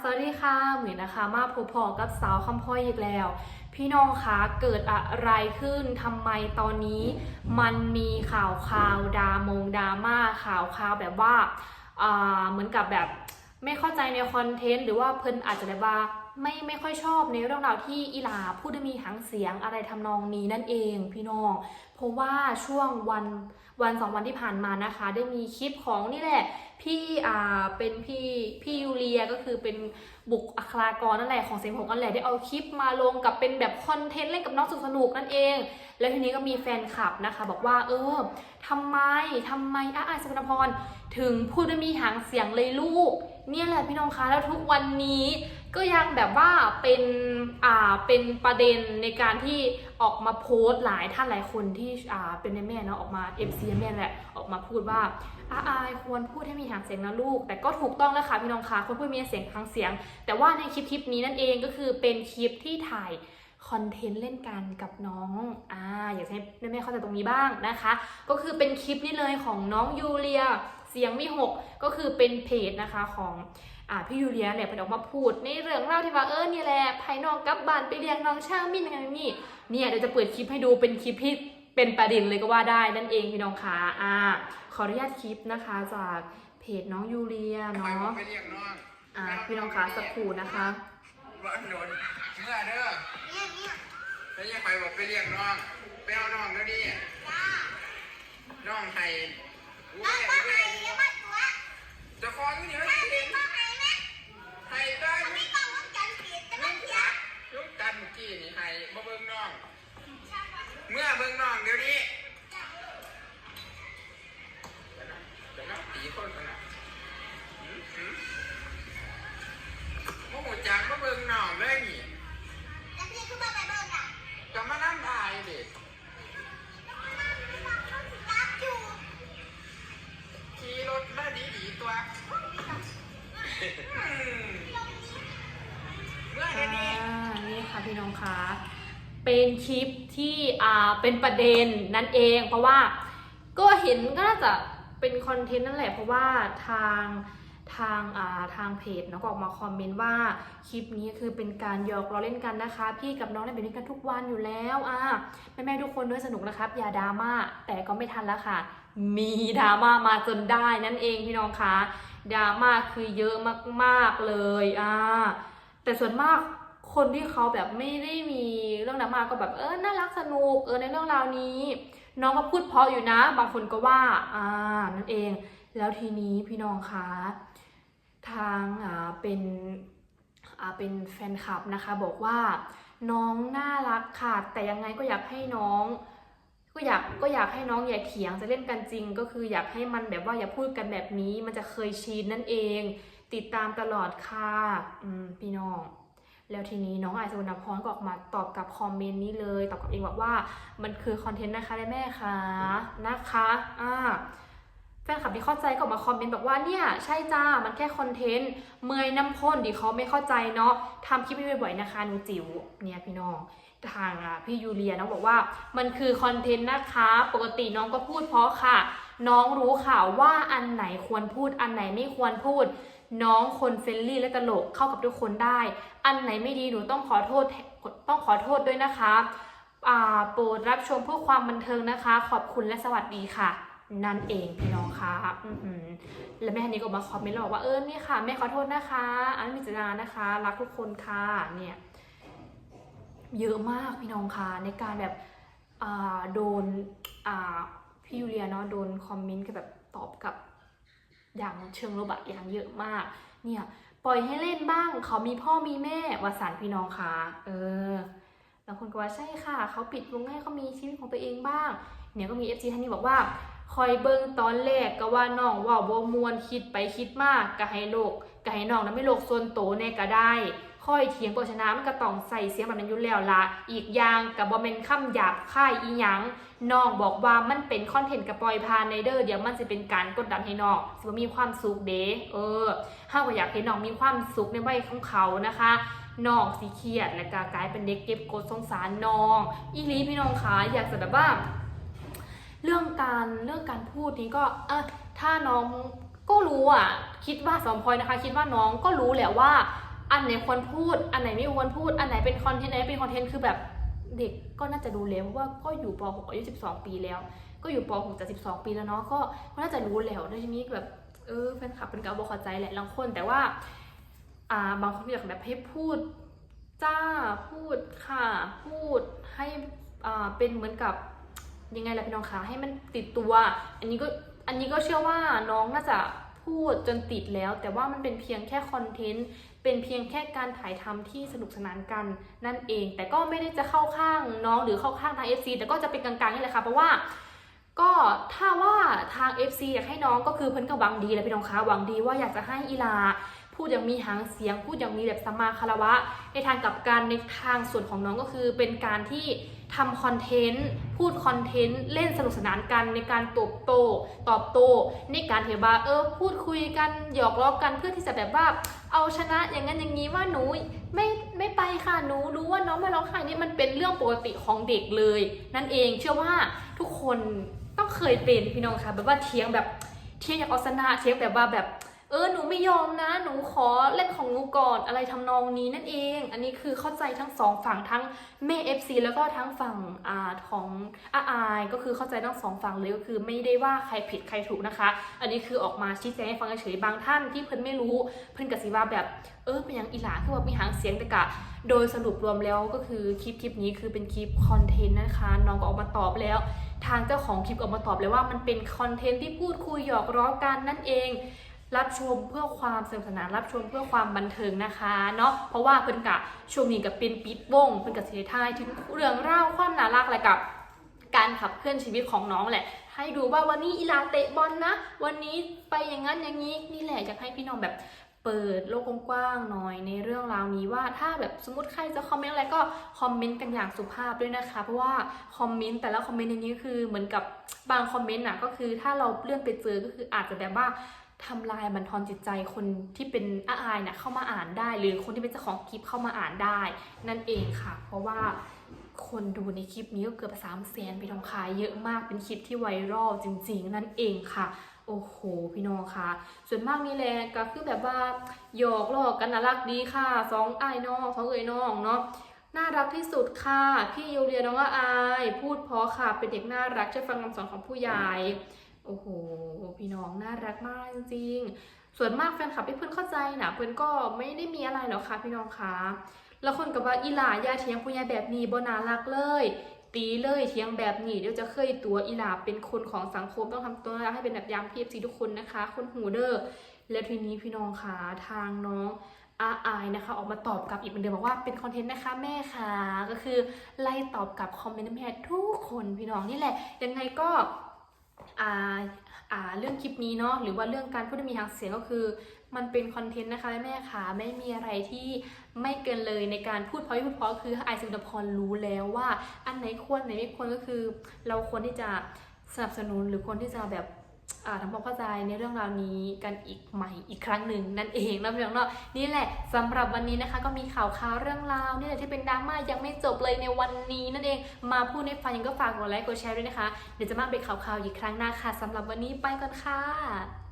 สวัสดีค่ะเหมือนนะคะ มาพบพอกับสาวคำพ่อยอีกแล้ว พี่น้องคะเกิดอะไรขึ้นทำไมตอนนี้ มันมีข่าวข่าวดามงดราม่าข่าวข่าวแบบว่าอ่าเหมือนกับแบบ ไม่เข้าใจในคอนเทนต์หรือว่าเพิ่นอาจจะแบบว่าไม่ไม่ค่อยชอบในเรื่องราวที่อีหลาพูดมีหางเสียงอะไรทำนองนี้นั่นเองพี่น้องเพราะว่าช่วงวันวันสองวันที่ผ่านมานะคะ ได้มีคลิปของนี่แหละ พี่อ่าเป็นพี่พี่ยูเลียก็คือเป็นบุคอัครากรนั่นแหละของเสียงของนั่นแหละได้เอาคลิปมาลงกับเป็นแบบคอนเทนต์เล่นกับน้องสนุกนั่นเอง แล้วทีนี้ก็มีแฟนคลับนะคะ บอกว่าเออทำไมทำไมอาอาสุวรรณพรถึงพูดมีหางเสียงเลยลูก เนี่ยแหละพี่น้องคะแล้วทุกวันนี้ก็ยังแบบว่าเป็นอ่าเป็นประเด็นในการที่ออกมาโพสต์หลายท่านหลายคนที่อ่าเป็นแม่เนาะออกมาเอฟซีแม่แหละออกมาพูดว่าอาอายควรพูดให้มีหางเสียงนะลูก แต่ก็ถูกต้องแล้วค่ะพี่น้องคะควรพูดมีเสียงหางเสียง แต่ว่าในคลิปคลิปนี้นั่นเองก็คือเป็นคลิปที่ถ่ายคอนเทนต์เล่นกันกับน้อง อ่า อยากให้แม่ๆเข้าใจตรงนี้บ้างนะคะ ก็คือเป็นคลิปนี้เลยของน้องยูเลีย เสียงมีหกก็คือเป็นเพจนะคะของอ่าพี่ยูเลียเนี่ยเพิ่นออกมาพูด ในเรื่องเล่าวที่ว่าเออเนี่ยแหละภายนอกกลับบ้านไปเลี้ยงน้องช่างมินอย่างนี้เนี่ยเดี๋ยวจะเปิดคลิปให้ดูเป็นคลิปที่เป็นประเด็นเลยก็ว่าได้นั่นเองพี่น้องคะอ่าขออนุญาตคลิปนะคะจากเพจน้องยูเลียทำไมเนาะผมไปเรียกน้องอ่าพี่น้องคะสักครู่นะคะว่าโดนเมื่อเด้อแล้วยังไปบอกไปเรียกน้องไปเอาน้องเดี๋ยวนี้น้องไห้เว้ยเว้ยเจะคอนอยู่นี่ไม่เห็นไห้ได้ลุกจักลุกกันเมื่อกี้นี่ไห้มาเบิ่งน้อง เมื่อเบิ่งน้องเดี๋ยวนี้เดี๋ ยวนะตีคนกันนะหืมหืมโอ้โหจักมาเบิ่งน้องเลยนี่จะมานั่งถ่ายดิขี่รถมาดีดีๆตัวอืมเมื่อเดี๋ยวนี้อ่านี่ค่ะพี่น้องคะเป็นคลิปที่อ่าเป็นประเด็นนั่นเอง เพราะว่าก็เห็นก็น่าจะ เป็นคอนเทนต์นั่นแหละเพราะว่าทางทางอ่าทางเพจเนาะก็ออกมาคอมเมนต์ว่าคลิปนี้คือเป็นการหยอกล้อเล่นกันนะคะ พี่กับน้องเนี่ยเป็นด้วยกันทุกวันอยู่แล้วอ่าแม่ๆทุกคนด้วยสนุกนะครับ อย่าดราม่าแต่ก็ไม่ทันแล้วค่ะ มีดราม่ามาจนได้นั่นเองพี่น้องคะดราม่าคือเยอะมากๆเลยอ่าแต่ส่วนมากคนที่เขาแบบไม่ได้มีเรื่องดราม่าก็แบบเออน่ารักสนุกเออในเรื่องราวนี้ น้องก็พูดเพราะอยู่นะ บางคนก็ว่าอ่านั่นเอง แล้วทีนี้พี่น้องคะทางอ่าเป็นอ่าเป็นแฟนคลับนะคะ บอกว่าน้องน่ารักค่ะ แต่ยังไงก็อยากให้น้องก็อยากก็อยากให้น้องอย่าเถียงจะเล่นกันจริง ก็คืออยากให้มันแบบว่าอย่าพูดกันแบบนี้ มันจะเคยชินนั่นเอง ติดตามตลอดค่ะ อืมพี่น้อง แล้วทีนี้น้องไอซ์วรรณพรก็ออกมาตอบกับคอมเมนต์นี้เลย ตอบกับเองบอกว่ามันคือคอนเทนต์นะคะแม่ค่ะนะคะอ่าแฟนคลับที่เข้าใจก็ออกมาคอมเมนต์บอกว่าเนี่ยใช่จ้า มันแค่คอนเทนต์เมยน้ำพ่นดิเขาไม่เข้าใจเนาะทำคลิปบ่อยๆนะคะหนูจิ๋วเนี่ยพี่น้องทางอะพี่ยูเลียน้องบอกว่ามันคือคอนเทนต์นะคะ ปกติน้องก็พูดเพราะค่ะ น้องรู้ค่ะว่าอันไหนควรพูดอันไหนไม่ควรพูด น้องคนเฟรนลี่และตลกเข้ากับทุกคนได้ อันไหนไม่ดีหนูต้องขอโทษต้องขอโทษด้วยนะคะโปรดรับชมเพื่อความบันเทิงนะคะ ขอบคุณและสวัสดีค่ะ นั่นเองพี่น้องคะและแม่ฮันนี่ก็มาคอมเมนต์บอกว่าเออเนี่ยค่ะแม่ขอโทษนะคะ อันมีจนานะคะ รักทุกคนค่ะเนี่ยเยอะมากพี่น้องคะในการแบบโดนพี่ยูเลียเนาะโดนคอมเมนต์ก็แบบตอบกับ อย่างเชิงลบอะอย่างเยอะมาก เนี่ยปล่อยให้เล่นบ้าง เขามีพ่อมีแม่วาสานพี่น้องคะเออบางคนก็ว่าใช่ค่ะ เขาปิดวงให้เขามีชีวิตของตัวเองบ้าง เนี่ยก็มีเอฟซีท่านนี้บอกว่าคอยเบิ้งตอนแรกก็ว่าน้องว่าบ่มวนคิดไปคิดมากก็ให้โลกก็ให้น้องนั้นไม่โลกส่วนโตแน่ก็ได้ ค่อยเถียงโภชนะมันก็ต้องใส่เสียงแบบนั้นอยู่แล้วละอีกอย่างกับบ่แม่นคำหยาบค่ายอีหยังน้องบอกว่ามันเป็นคอนเทนต์กับปล่อยพานในเด้อเดี๋ยวมันจะเป็นการกดดันให้น้องสิว่ามีความสุขเด้เออเฮาก็อยากให้น้องมีความสุขในวัยของเขานะคะน้องสิเครียดและก็กลายเป็นเด็กเก็บกดสงสารน้อง อีลีพี่น้องคะอยากจะแบบว่าเรื่องการเรื่องการพูดนี้ก็เออถ้าน้องก็รู้อะ คิดว่าสองพลอยนะคะ คิดว่าน้องก็รู้แหละว่า อันไหนควรพูด อันไหนไม่ควรพูด อันไหนเป็นคอนเทนต์อันไหนเป็นคอนเทนต์คือแบบเด็กก็น่าจะรู้แล้วเพราะว่าก็อยู่ป .6 อายุ 12 ปีแล้ว ก็อยู่ป .6 จะ12 ปีแล้วเนาะก็ก็น่าจะรู้แล้วในทีนี้แบบเออแฟนคลับเป็นกาบอกข้าใจแหละบางคนแต่ว่าอ่าบางคนอยากแบบให้พูดจ้าพูดค่ะ พูดให้อ่าเป็นเหมือนกับยังไงล่ะพี่น้องคะให้มันติดตัว อันนี้ก็อันนี้ก็เชื่อว่าน้องน่าจะ พูดจนติดแล้ว แต่ว่ามันเป็นเพียงแค่คอนเทนต์เป็นเพียงแค่การถ่ายทำที่สนุกสนานกันนั่นเอง แต่ก็ไม่ได้จะเข้าข้างน้องหรือเข้าข้างทาง FC แต่ก็จะเป็นกลางๆนี่แหละค่ะเพราะว่าก็ถ้าว่าทาง FC อยากให้น้องก็คือเพิ่นก็หวังดีแหละพี่น้องคะหวังดีว่าอยากจะให้อีลาพูดอย่างมีหางเสียง พูดอย่างมีแบบสัมมาคารวะ ในทางกลับการในทางส่วนของน้องก็คือเป็นการที่ ทำคอนเทนต์ พูดคอนเทนต์ เล่นสนุกสนานกันในการตอบโต้ตอบโต้ในการเทบาเออ พูดคุยกัน หยอกล้อกันเพื่อที่จะแบบว่า เอาชนะอย่างนั้นอย่างนี้ว่าหนูไม่ไม่ไปค่ะหนูรู้ว่าน้องมาร้องไห้นี่มันเป็นเรื่องปกติของเด็กเลย นั่นเองเชื่อว่าทุกคนต้องเคยเป็นพี่น้องค่ะแบบว่าเทียงแบบเทียงอยากเอาชนะเทียงแบบว่าแบบ เออหนูไม่ยอมนะ หนูขอเล่นของหนูก่อนอะไรทำนองนี้นั่นเอง อันนี้คือเข้าใจทั้งสองฝั่งทั้งแม่ FC แล้วก็ทั้งฝั่งอาของอาอายก็คือเข้าใจทั้งสองฝั่งเลยก็คือไม่ได้ว่าใครผิดใครถูกนะคะ อันนี้คือออกมาชี้แจงให้ฟังเฉยบางท่านที่เพิ่นไม่รู้เพิ่นกสิว่าแบบเออเป็นหยังอีหลาคือว่ามีหางเสียงแต่กะ โดยสรุปรวมแล้วก็คือคลิปคลิปนี้คือเป็นคลิปคอนเทนต์นะคะน้องก็ออกมาตอบแล้ว ทางเจ้าของคลิปออกมาตอบเลยว่ามันเป็นคอนเทนต์ที่พูดคุยหยอกล้อกันนั่นเอง รับชมเพื่อความสนุกสนานรับชมเพื่อความบันเทิงนะคะเนาะเพราะว่าเพิ่นกะช่วงนี้กับเป็นปิดวงเพิ่นกับเสียทายถึงเรื่องเล่าวความน่ารักอะไรกับการขับเคลื่อนชีวิตของน้องแหละ ให้ดูว่าวันนี้อีลาเตะบอลนะ วันนี้ไปอย่างนั้นอย่างนี้นี่แหละอยากให้พี่น้องแบบเปิดโลกกว้างๆหน่อยในเรื่องราวนี้ว่าถ้าแบบสมมติใครจะคอมเมนต์อะไรก็คอมเมนต์กันอย่างสุภาพด้วยนะคะ เพราะว่าคอมเมนต์แต่ละคอมเมนต์ในนี้คือเหมือนกับบางคอมเมนต์น่ะก็คือถ้าเราเลื่อนไปเจอก็คืออาจจะแบบว่า ทำลายบันทอนจิตใจคนที่เป็นอาอายน่ะเข้ามาอ่านได้ หรือคนที่เป็นเจ้าของคลิปเข้ามาอ่านได้ นั่นเองค่ะ เพราะว่าคนดูในคลิปนี้ก็เกือบสามแสนไปทองคายเยอะมากเป็นคลิปที่ไวรัลจริง ๆ นั่นเองค่ะโอ้โห พี่น้องค่ะ ส่วนมากนี่แหละก็คือแบบว่าหยอกล้อกันน่ารักดีค่ะสองไอ้ายน้องสองเอ๋ยน้องเนาะน่ารักที่สุดค่ะ พี่ยูเรียน้องอาย พูดพราะค่ะ เป็นเด็กน่ารักเชื่อฟังคำสอนของผู้ใหญ่ โอ้โห พี่น้องน่ารักมากจริงๆ ส่วนมากแฟนคลับที่เพื่อนเข้าใจนะเพื่อนก็ไม่ได้มีอะไรหรอกค่ะพี่น้องคะแล้วคนกับว่าอีหลาย่าเทียงผู้ใหญ่แบบนี้บนารักเลย ตีเลยเทียงแบบนี้เดี๋ยวจะเคยตัวอีหลาเป็นคนของสังคมต้องทำตัวให้เป็นแบบอย่างพีเอฟซีทุกคนนะคะ คนหูเดอร์และทีนี้พี่น้องคะทางน้องอาอายนะคะ ออกมาตอบกลับอีกเหมือนเดิมบอกว่าเป็นคอนเทนต์นะคะแม่ค่ะก็คือไล่ตอบกลับคอมเมนต์แม่ทุกคนพี่น้องนี่แหละยังไงก็ เรื่องคลิปนี้เนาะหรือว่าเรื่องการพูดมีทางเสียงก็คือ มันเป็นคอนเทนต์นะคะแม่ค่ะไม่มีอะไรที่ไม่เกินเลยในการพูดเพราะพูดเพราะคือไอซ์สุนทรพรรู้แล้วว่า อันไหนควรไหนไม่ควรก็คือ เราควรที่จะสนับสนุนหรือควรที่จะแบบ ทำความเข้าใจในเรื่องราวนี้กันอีกใหม่อีกครั้งหนึ่งนั่นเองนะพี่น้องเนาะนี่แหละสำหรับวันนี้นะคะ ก็มีข่าวข่าวเรื่องราวนี่แหละที่เป็นดราม่ายังไม่จบเลยในวันนี้นั่นเองมาพูดในฟังยังก็ฝากกดไลค์กดแชร์ด้วยนะคะเดี๋ยวจะมาเป็นข่าวๆอีกครั้งหน้าค่ะสำหรับวันนี้ไปก่อนค่ะ